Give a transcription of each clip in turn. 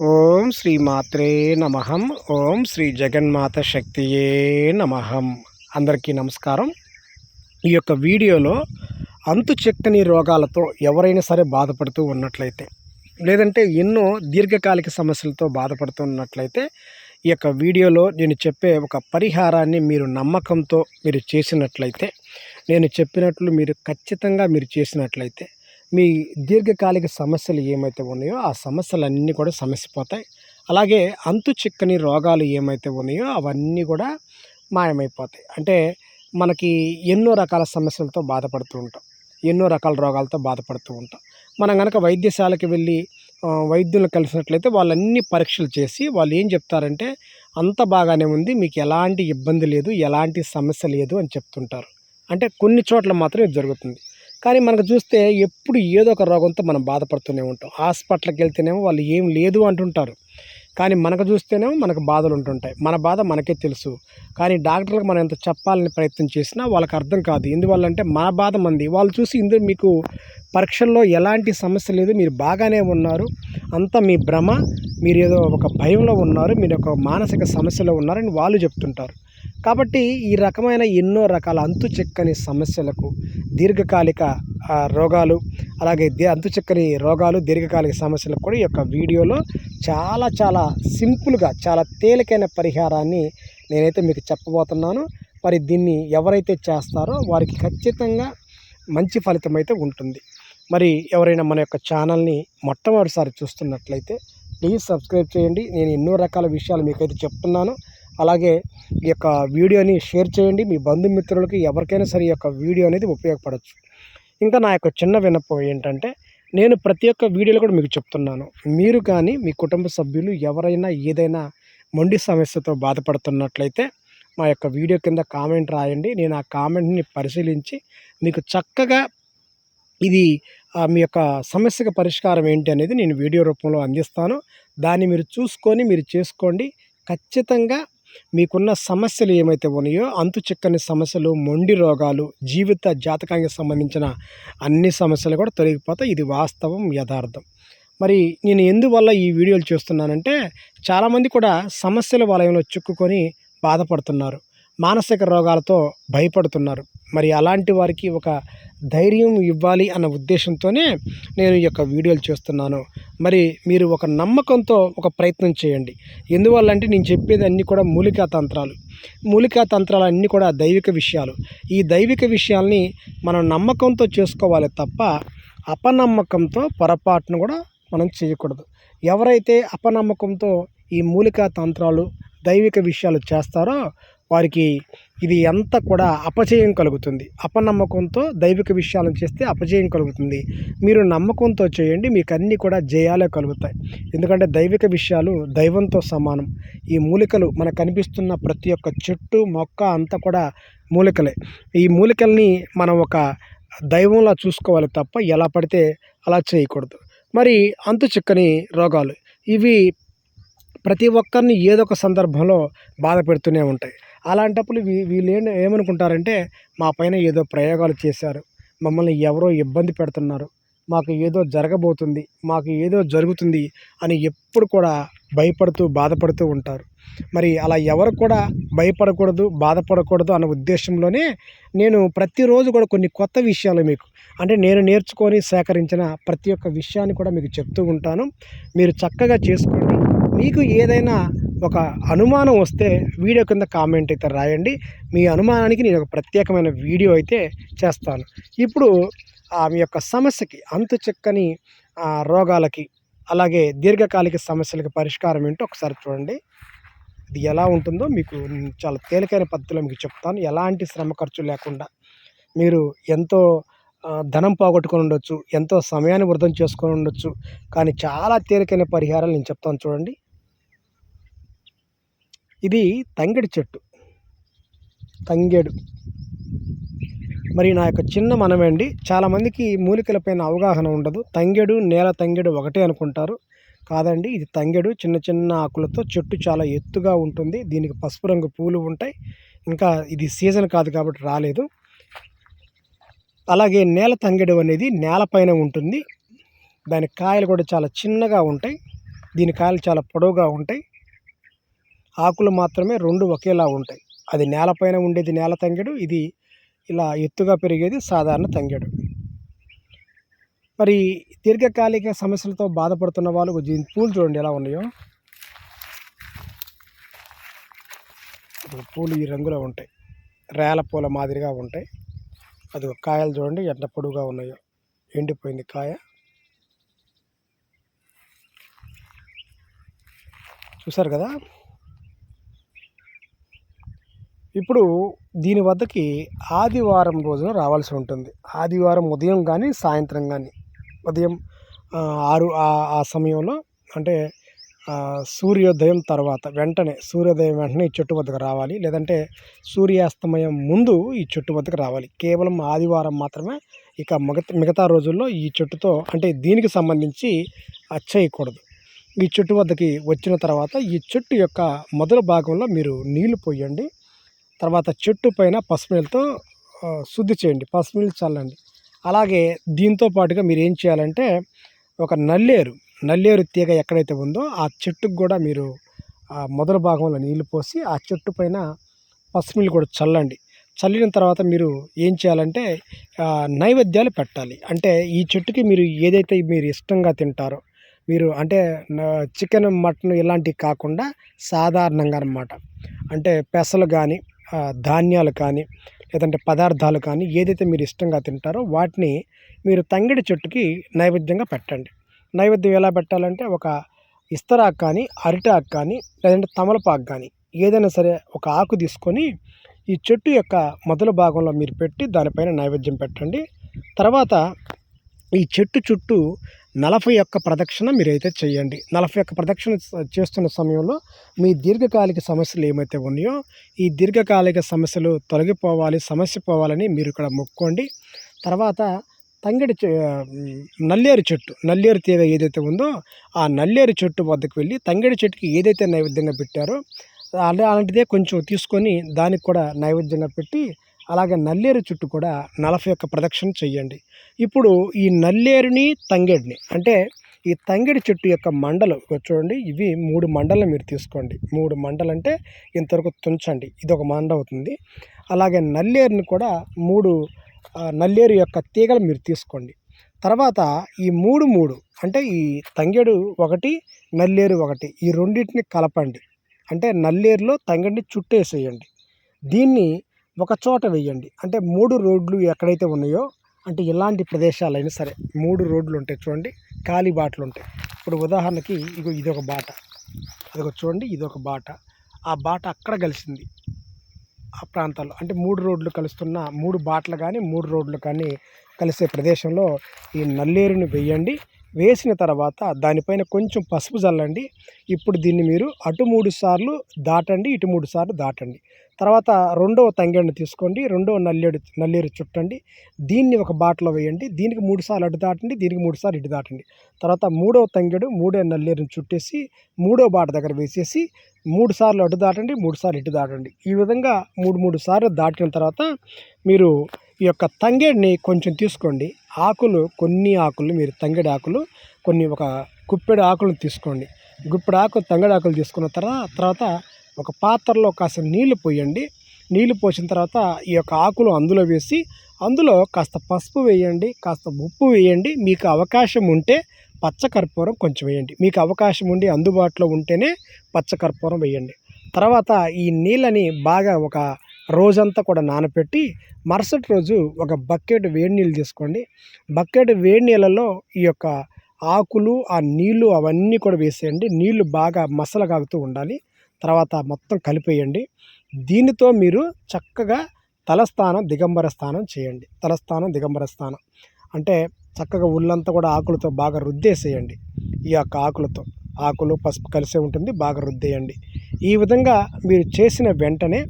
ఓం శ్రీ మాత్రే నమహం ఓం శ్రీ జగన్మాత శక్తియే నమహం అందరికీ నమస్కారం. ఈ యొక్క వీడియోలో అంతు చెక్కని రోగాలతో ఎవరైనా సరే బాధపడుతూ ఉన్నట్లయితే లేదంటే ఎన్నో దీర్ఘకాలిక సమస్యలతో బాధపడుతున్నట్లయితే ఈ యొక్క వీడియోలో నేను చెప్పే ఒక పరిహారాన్ని మీరు నమ్మకంతో మీరు చేసినట్లయితే నేను చెప్పినట్లు మీరు ఖచ్చితంగా మీరు చేసినట్లయితే మీ దీర్ఘకాలిక సమస్యలు ఏమైతే ఉన్నాయో ఆ సమస్యలన్నీ కూడా సమసిపోతాయి. అలాగే అంతు చిక్కని రోగాలు ఏమైతే ఉన్నాయో అవన్నీ కూడా మాయమైపోతాయి. అంటే మనకి ఎన్నో రకాల సమస్యలతో బాధపడుతూ ఉంటాం. ఎన్నో రకాల రోగాలతో బాధపడుతూ ఉంటాం. మనం కనుక వైద్యశాలకి వెళ్ళి వైద్యులను కలిసినట్లయితే వాళ్ళన్ని పరీక్షలు చేసి వాళ్ళు ఏం చెప్తారంటే అంత బాగానే ఉంది మీకు ఎలాంటి ఇబ్బంది లేదు ఎలాంటి సమస్య లేదు అని చెప్తుంటారు. అంటే కొన్ని చోట్ల మాత్రం ఇది జరుగుతుంది. కానీ మనకు చూస్తే ఎప్పుడు ఏదో ఒక రోగంతో మనం బాధపడుతూనే ఉంటాం. హాస్పిటల్కి వెళ్తేనేమో వాళ్ళు ఏం లేదు అంటుంటారు. కానీ మనకు చూస్తేనేమో మనకు బాధలు ఉంటుంటాయి. మన బాధ మనకే తెలుసు. కానీ డాక్టర్లకు మనం ఎంత చెప్పాలని ప్రయత్నం చేసినా వాళ్ళకి అర్థం కాదు. ఎందువల్ల అంటే మన బాధ మంది. వాళ్ళు చూసి ఇందులో మీకు పరీక్షల్లో ఎలాంటి సమస్య లేదు. మీరు బాగానే ఉన్నారు. అంతా మీ భ్రమ. మీరు ఏదో ఒక భయంలో ఉన్నారు. మీరు ఒక మానసిక సమస్యలో ఉన్నారని వాళ్ళు చెప్తుంటారు. కాబట్టి ఈ రకమైన ఎన్నో రకాల అంతు చెక్కని సమస్యలకు దీర్ఘకాలిక రోగాలు అలాగే అంతు చెక్కని రోగాలు దీర్ఘకాలిక సమస్యలకు కూడా ఈ యొక్క వీడియోలో చాలా చాలా సింపుల్గా చాలా తేలికైన పరిహారాన్ని నేనైతే మీకు చెప్పబోతున్నాను. మరి దీన్ని ఎవరైతే చేస్తారో వారికి ఖచ్చితంగా మంచి ఫలితం అయితే ఉంటుంది. మరి ఎవరైనా మన యొక్క ఛానల్ని మొట్టమొదటిసారి చూస్తున్నట్లయితే ప్లీజ్ సబ్స్క్రైబ్ చేయండి. నేను ఎన్నో రకాల విషయాలు మీకైతే చెప్తున్నాను. అలాగే ఈ యొక్క వీడియోని షేర్ చేయండి. మీ బంధుమిత్రులకి ఎవరికైనా సరే ఈ యొక్క వీడియో అనేది ఉపయోగపడవచ్చు ఇంకా నా యొక్క చిన్న విన్నపం ఏంటంటే నేను ప్రతి ఒక్క వీడియోలో కూడా మీకు చెప్తున్నాను. మీరు కానీ మీ కుటుంబ సభ్యులు ఎవరైనా ఏదైనా మొండి సమస్యతో బాధపడుతున్నట్లయితే మా యొక్క వీడియో కింద కామెంట్ రాయండి. నేను ఆ కామెంట్ని పరిశీలించి మీకు చక్కగా ఇది మీ యొక్క సమస్యకు పరిష్కారం ఏంటి అనేది నేను వీడియో రూపంలో అందిస్తాను. దాన్ని మీరు చూసుకొని మీరు చేసుకోండి. ఖచ్చితంగా మీకున్న సమస్యలు ఏమైతే ఉన్నాయో అంతు చిక్కని సమస్యలు మొండి రోగాలు జీవిత జాతకానికి సంబంధించిన అన్ని సమస్యలు కూడా తొలగిపోతాయి. ఇది వాస్తవం యథార్థం. మరి నేను ఎందువల్ల ఈ వీడియోలు చేస్తున్నానంటే చాలామంది కూడా సమస్యల వలయంలో చిక్కుకొని బాధపడుతున్నారు. మానసిక రోగాలతో భయపడుతున్నారు. మరి అలాంటి వారికి ఒక ధైర్యం ఇవ్వాలి అన్న ఉద్దేశంతోనే నేను ఈ యొక్క వీడియోలు చేస్తున్నాను. మరి మీరు ఒక నమ్మకంతో ఒక ప్రయత్నం చేయండి. ఎందువల్ల అంటే నేను చెప్పేది అన్నీ కూడా మూలికా తంత్రాలు. మూలికా తంత్రాలు అన్నీ కూడా దైవిక విషయాలు. ఈ దైవిక విషయాల్ని మనం నమ్మకంతో చేసుకోవాలి తప్ప అపనమ్మకంతో పొరపాటును కూడా మనం చేయకూడదు. ఎవరైతే అపనమ్మకంతో ఈ మూలికా తంత్రాలు దైవిక విషయాలు చేస్తారో వారికి ఇది ఎంత కూడా అపజయం కలుగుతుంది. అపనమ్మకంతో దైవిక విషయాలను చేస్తే అపజయం కలుగుతుంది. మీరు నమ్మకంతో చేయండి మీకు అన్నీ కూడా జయాలే కలుగుతాయి. ఎందుకంటే దైవిక విషయాలు దైవంతో సమానం. ఈ మూలికలు మనకు కనిపిస్తున్న ప్రతి ఒక్క చెట్టు మొక్క అంతా కూడా మూలికలే. ఈ మూలికల్ని మనం ఒక దైవంలా చూసుకోవాలి తప్ప ఎలా పడితే అలా చేయకూడదు. మరి అంతు చిక్కని రోగాలు. ఇవి ప్రతి ఒక్కరిని ఏదో ఒక సందర్భంలో బాధ పెడుతూనే ఉంటాయి. అలాంటప్పుడు వీ వీళ్ళు ఏమనుకుంటారంటే మా పైన ఏదో ప్రయోగాలు చేశారు. మమ్మల్ని ఎవరో ఇబ్బంది పెడుతున్నారు. మాకు ఏదో జరగబోతుంది. మాకు ఏదో జరుగుతుంది అని ఎప్పుడు కూడా భయపడుతూ బాధపడుతూ ఉంటారు. మరి అలా ఎవరు కూడా భయపడకూడదు బాధపడకూడదు అన్న ఉద్దేశంలోనే నేను ప్రతిరోజు కూడా కొన్ని కొత్త విషయాలు మీకు అంటే నేను నేర్చుకొని సేకరించిన ప్రతి ఒక్క విషయాన్ని కూడా మీకు చెప్తూ ఉంటాను. మీరు చక్కగా చేసుకోండి. మీకు ఏదైనా ఒక అనుమానం వస్తే వీడియో కింద కామెంట్ అయితే రాయండి. మీ అనుమానానికి నేను ఒక ప్రత్యేకమైన వీడియో అయితే చేస్తాను. ఇప్పుడు ఆ మీ యొక్క సమస్యకి అంతు చెక్కని ఆ, రోగాలకి అలాగే దీర్ఘకాలిక సమస్యలకి పరిష్కారం ఏంటో ఒకసారి చూడండి. ఇది ఎలా ఉంటుందో మీకు చాలా తేలికైన పద్ధతిలో మీకు చెప్తాను. ఎలాంటి శ్రమ ఖర్చు లేకుండా మీరు ఎంతో ధనం పోగొట్టుకొని ఉండొచ్చు ఎంతో సమయాన్ని వృధం చేసుకొని ఉండొచ్చు కానీ చాలా తేలికైన పరిహారాలు నేను చెప్తాను చూడండి. ఇది తంగెడు చెట్టు. తంగేడు. మరి నా యొక్క చిన్న మనమే అండి. చాలామందికి మూలికలపైన అవగాహన ఉండదు. తంగెడు నేల తంగెడు ఒకటే అనుకుంటారు. కాదండి ఇది తంగెడు. చిన్న చిన్న ఆకులతో చెట్టు చాలా ఎత్తుగా ఉంటుంది. దీనికి పసుపు రంగు పూలు ఉంటాయి. ఇంకా ఇది సీజన్ కాదు కాబట్టి రాలేదు. అలాగే నేల తంగెడు అనేది నేలపైన ఉంటుంది. దాని కాయలు కూడా చాలా చిన్నగా ఉంటాయి. దీని కాయలు చాలా పొడవుగా ఉంటాయి. ఆకులు మాత్రమే రెండు ఒకేలా ఉంటాయి. అది నేలపైన ఉండేది నేల తంగెడు ఇది ఇలా ఎత్తుగా పెరిగేది సాధారణ తంగెడు. మరి దీర్ఘకాలిక సమస్యలతో బాధపడుతున్న వాళ్ళు దీని పూలు చూడండి ఎలా ఉన్నాయో. పూలు ఈ రంగులో ఉంటాయి. రేల పూల మాదిరిగా ఉంటాయి. అది కాయలు చూడండి ఎంత పొడుగుగా ఉన్నాయో. ఎండిపోయింది కాయ. చూసారు కదా? ఇప్పుడు దీని వద్దకి ఆదివారం రోజున రావాల్సి ఉంటుంది. ఆదివారం ఉదయం కానీ సాయంత్రం కానీ ఉదయం ఆరు ఆ- సమయంలో అంటే సూర్యోదయం తర్వాత వెంటనే సూర్యోదయం వెంటనే ఈ చెట్టు వద్దకు రావాలి. లేదంటే సూర్యాస్తమయం ముందు ఈ చెట్టు వద్దకు రావాలి. కేవలం ఆదివారం మాత్రమే ఇక మిగతా మిగతా రోజుల్లో ఈ చెట్టుతో అంటే దీనికి సంబంధించి చేయకూడదు ఈ చెట్టు వద్దకి వచ్చిన తర్వాత ఈ చెట్టు యొక్క మొదల భాగంలో మీరు నీళ్ళు పోయండి. తర్వాత చెట్టు పైన పసుపునీళ్ళతో శుద్ధి చేయండి. పసుపునీళ్ళు చల్లండి. అలాగే దీంతో పాటుగా మీరు ఏం చేయాలంటే ఒక నల్లేరు నల్లేరు తీగ ఎక్కడైతే ఉందో ఆ చెట్టుకు కూడా మీరు మొదటి మొదల భాగంలో నీళ్ళు పోసి ఆ చెట్టు పైన పసుపునీళ్ళు కూడా చల్లండి. చల్లిన తర్వాత మీరు ఏం చేయాలంటే నైవేద్యాలు పెట్టాలి. అంటే ఈ చెట్టుకి మీరు ఏదైతే మీరు ఇష్టంగా తింటారో మీరు అంటే చికెన్ మటన్ ఇలాంటివి కాకుండా సాధారణంగా అన్నమాట. అంటే పెసలు కానీ ధాన్యాలు కానీ లేదంటే పదార్థాలు కానీ ఏదైతే మీరు ఇష్టంగా తింటారో వాటిని మీరు తంగిడి చెట్టుకి నైవేద్యంగా పెట్టండి. నైవేద్యం ఎలా పెట్టాలంటే ఒక ఇస్తరాకు కానీ అరిటాకు కానీ లేదంటే తమలపాకు కానీ ఏదైనా సరే ఒక ఆకు తీసుకొని ఈ చెట్టు యొక్క మొదల భాగంలో మీరు పెట్టి దానిపైన నైవేద్యం పెట్టండి. తర్వాత ఈ చెట్టు చుట్టూ నలభై ఒక్క ప్రదక్షిణ మీరైతే చేయండి. నలభై ఒక్క ప్రదక్షిణ చేస్తున్న సమయంలో మీ దీర్ఘకాలిక సమస్యలు ఏమైతే ఉన్నాయో ఈ దీర్ఘకాలిక సమస్యలు తొలగిపోవాలి సమస్య పోవాలని మీరు ఇక్కడ మొక్కోండి. తర్వాత తంగడి నల్లేరు చెట్టు నల్లేరు తీగ ఏదైతే ఉందో ఆ నల్లేరు చెట్టు వద్దకు వెళ్ళి తంగడి చెట్టుకి ఏదైతే నైవేద్యంగా పెట్టారో అలా అలాంటిదే కొంచెం తీసుకొని దానికి కూడా నైవేద్యంగా పెట్టి అలాగే నల్లేరు చుట్టూ కూడా నలభై ఒక్క ప్రదక్షిణ చెయ్యండి. ఇప్పుడు ఈ నల్లేరుని తంగేడిని అంటే ఈ తంగిడి చెట్టు యొక్క మండలు చూడండి ఇవి మూడు మండలం మీరు తీసుకోండి. మూడు మండలు అంటే ఇంతవరకు తుంచండి. ఇది ఒక మండ అవుతుంది. అలాగే నల్లేరుని కూడా మూడు నల్లేరు యొక్క తీగలు మీరు తీసుకోండి. తర్వాత ఈ మూడు మూడు అంటే ఈ తంగేడు ఒకటి నల్లేరు ఒకటి ఈ రెండింటిని కలపండి. అంటే నల్లేరులో తంగడిని చుట్టేసేయండి. దీన్ని ఒక చోట వేయండి అంటే మూడు రోడ్లు ఎక్కడైతే ఉన్నాయో అంటే ఇలాంటి ప్రదేశాలైనా సరే మూడు రోడ్లు ఉంటాయి చూడండి ఖాళీ బాటలు ఉంటాయి. ఇప్పుడు ఉదాహరణకి ఇగో ఇదొక బాట. అదిగో చూడండి ఇదొక బాట. ఆ బాట అక్కడ కలిసింది. ఆ ప్రాంతాల్లో అంటే మూడు రోడ్లు కలుస్తున్న మూడు బాటలు కానీ మూడు రోడ్లు కానీ కలిసే ప్రదేశంలో ఈ నల్లేరుని వేయండి వేసిన తర్వాత దానిపైన కొంచెం పసుపు చల్లండి. ఇప్పుడు దీన్ని మీరు అటు మూడు సార్లు దాటండి ఇటు మూడు సార్లు దాటండి. తర్వాత రెండవ తంగేడుని తీసుకోండి రెండవ నల్లేడు నల్లేరు చుట్టండి. దీన్ని ఒక బాటలో వేయండి. దీనికి మూడు సార్లు అటు దాటండి దీనికి మూడు సార్లు ఇటు దాటండి. తర్వాత మూడవ తంగెడు మూడో నల్లేరుని చుట్టేసి మూడో బాట దగ్గర వేసేసి మూడు సార్లు అటు దాటండి మూడు సార్లు ఇటు దాటండి. ఈ విధంగా మూడు మూడు సార్లు దాటిన తర్వాత మీరు ఈ యొక్క తంగేడిని కొంచెం తీసుకోండి. ఆకులు కొన్ని ఆకులు మీరు తంగిడి ఆకులు కొన్ని ఒక గుప్పెడు ఆకులను తీసుకోండి. గుప్పెడు ఆకులు తంగడి ఆకులు తీసుకున్న తర్వాత తర్వాత ఒక పాత్రలో కాస్త నీళ్ళు పోయండి. నీళ్ళు పోసిన తర్వాత ఈ యొక్క ఆకులు అందులో వేసి అందులో కాస్త పసుపు వేయండి కాస్త ఉప్పు వేయండి. మీకు అవకాశం ఉంటే పచ్చకర్పూరం కొంచెం వేయండి. మీకు అవకాశం ఉండి అందుబాటులో ఉంటేనే పచ్చకర్పూరం వేయండి. తర్వాత ఈ నీళ్ళని బాగా ఒక రోజంతా కూడా నానపెట్టి మరుసటి రోజు ఒక బకెట్ వేడి నీళ్ళు తీసుకోండి. బకెట్ వేడి నీళ్ళలో ఈ యొక్క ఆకులు ఆ నీళ్ళు అవన్నీ కూడా వేసేయండి. నీళ్ళు బాగా మసలగాగుతూ ఉండాలి. తర్వాత మొత్తం కలిపేయండి. దీనితో మీరు చక్కగా తలస్థానం దిగంబర స్నానం చేయండి. తలస్థానం దిగంబర స్నానం. అంటే చక్కగా ఉళ్ళంతా కూడా ఆకులతో బాగా రుద్దేసేయండి. ఈ యొక్క ఆకులతో. ఆకులు పసుపు కలిసే ఉంటుంది బాగా రుద్దేయండి. ఈ విధంగా మీరు చేసిన వెంటనే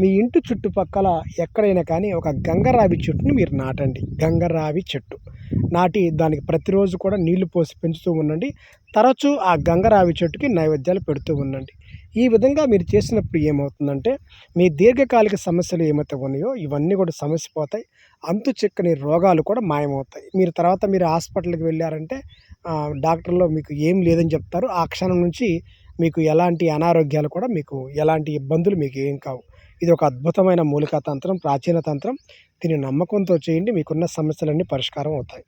మీ ఇంటి చుట్టుపక్కల ఎక్కడైనా కానీ ఒక గంగరావి చెట్టుని మీరు నాటండి. గంగరావి చెట్టు. నాటి దానికి ప్రతిరోజు కూడా నీళ్ళు పోసి పెంచుతూ ఉండండి. తరచూ ఆ గంగరావి చెట్టుకి నైవేద్యాలు పెడుతూ ఉండండి. ఈ విధంగా మీరు చేసినప్పుడు ఏమవుతుందంటే మీ దీర్ఘకాలిక సమస్యలు ఏమైతే ఉన్నాయో ఇవన్నీ కూడా సమస్య పోతాయి. అంతు చిక్కని రోగాలు కూడా మాయమవుతాయి. మీరు తర్వాత మీరు హాస్పిటల్కి వెళ్ళారంటే డాక్టర్లో మీకు ఏం లేదని చెప్తారు. ఆ క్షణం నుంచి మీకు ఎలాంటి అనారోగ్యాలు కూడా మీకు ఎలాంటి ఇబ్బందులు మీకు ఏం కావు. ఇది ఒక అద్భుతమైన మూలికా తంత్రం ప్రాచీన తంత్రం. దీన్ని నమ్మకంతో చేయండి మీకున్న సమస్యలన్నీ పరిష్కారం అవుతాయి.